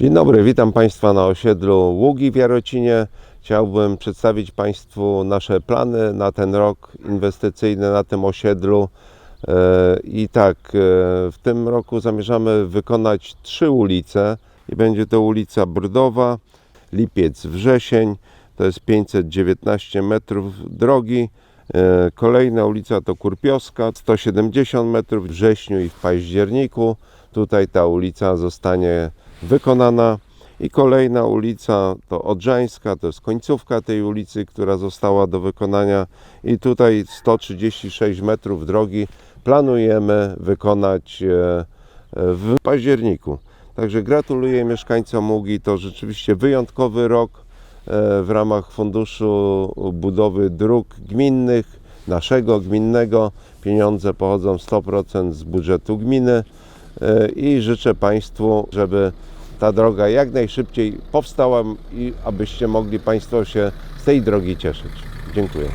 Dzień dobry, witam Państwa na osiedlu Ługi w Jarocinie. Chciałbym przedstawić Państwu nasze plany na ten rok inwestycyjny na tym osiedlu. E, I tak, e, w tym roku zamierzamy wykonać trzy ulice i będzie to ulica Brdowa, Lipiec, Wrzesień, to jest 519 metrów drogi. E, Kolejna ulica to Kurpiowska, 170 metrów w wrześniu i w październiku. Tutaj ta ulica zostanie wykonana. I kolejna ulica to Odrzańska, to jest końcówka tej ulicy, która została do wykonania. I tutaj 136 metrów drogi planujemy wykonać e, w październiku. Także gratuluję mieszkańcom Ługi, to rzeczywiście wyjątkowy rok e, w ramach Funduszu Budowy Dróg Gminnych, naszego gminnego. Pieniądze pochodzą 100% z budżetu gminy e, i życzę Państwu, żeby ta droga jak najszybciej powstała i abyście mogli Państwo się z tej drogi cieszyć. Dziękuję.